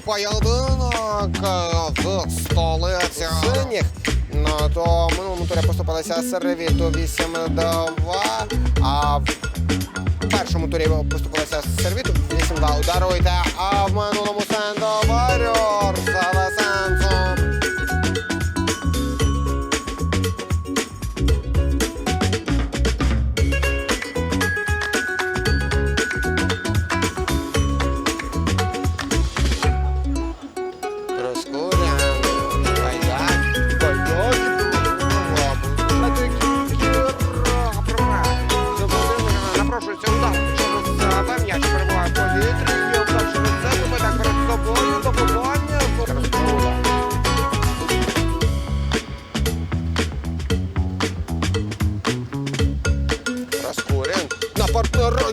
поєдинок е, в столиці синіх. Ну, то в минулому турі поступилися сервіту 8-2, а в першому турі поступилися сервіту 8-2. Ударуйте, а в минулому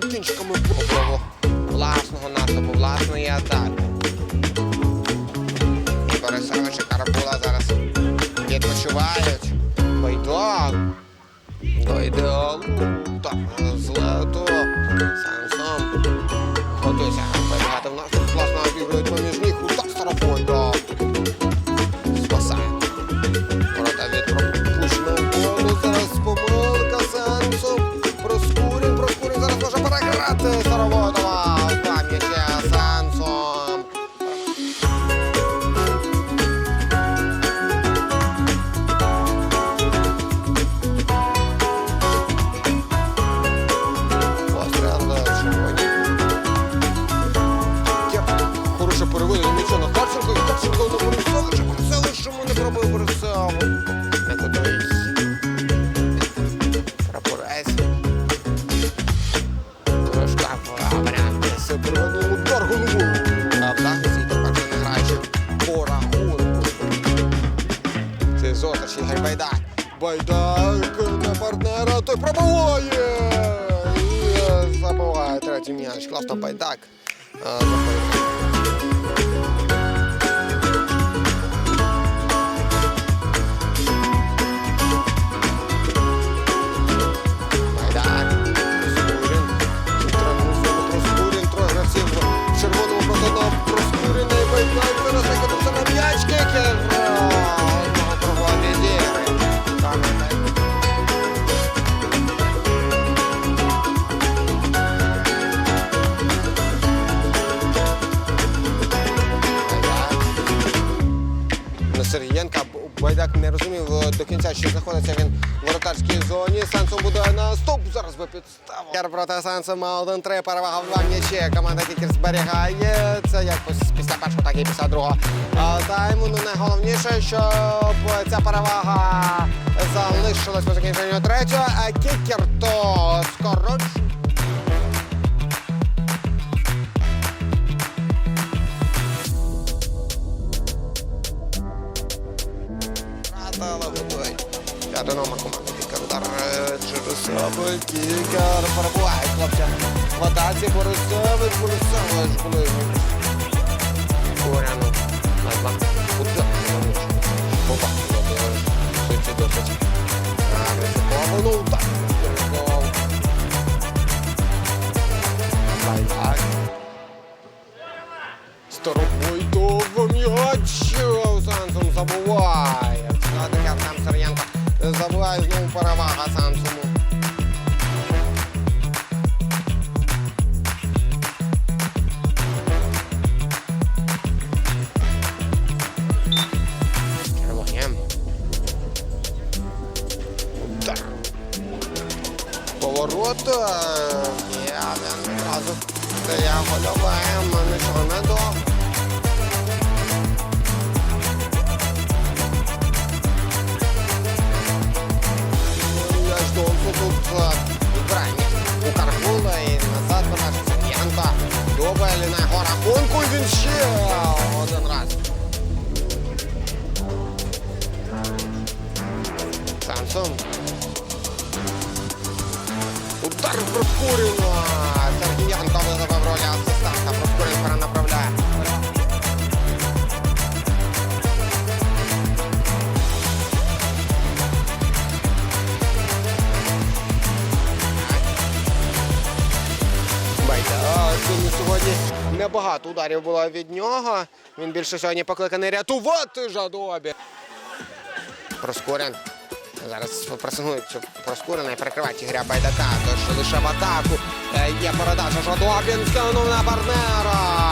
кінчиками пробував власного наступу, власної атаки. Борисович і Карабула зараз відпочивають. Байдак. До ідеалу. Так, злето. Сансом. Готуйся. Вибігати в наступ. Класно обігрують поміж ніг. Удар Старобойда. Той пробиває. І забиває третій м'яч. Класно Байдак. Заходить. Не розумів е, до кінця, що знаходиться він в воротарській зоні. Сансом буде наступ. Зараз би підставив. Кер проти Сансома 1-3. Перевага в два м'ячі. Команда Кікер зберігає. Це як після першого, так і після другого е, тайму. Ну найголовніше, щоб ця перевага залишилась по закінченню третього. А Кікер то скорочує. Команди Кікер. Удар е, через себе. Кікер перебуває хлопця. В атаці Борисович, Борисович, ближній. Горяну. На два. Швидше досить. Ризиково. Ну, Забуває знову перевага Сансому. Червоні. Удар. Він одразу стає гольовим, нічого не до. Небагато ударів було від нього. Він більше сьогодні покликаний рятувати Жадобі. Проскурен. Зараз пресингують цю Проскурена і перекривають ігря Байдака. Тож лише в атаку. Е, Є передача Жадобін Стану на партнера.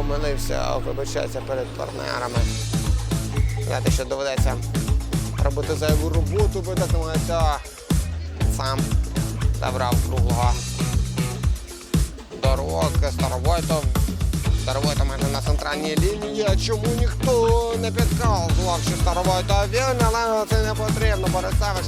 Помилився, вибачається перед партнерами. Знаєте, що доведеться робити зайву роботу, бо так намагається сам забрав круглого дороги Старовойтов. Старовойтов майже на центральній лінії. Чому ніхто не підказував, що Старовойтов він, але це не потрібно. Борисевич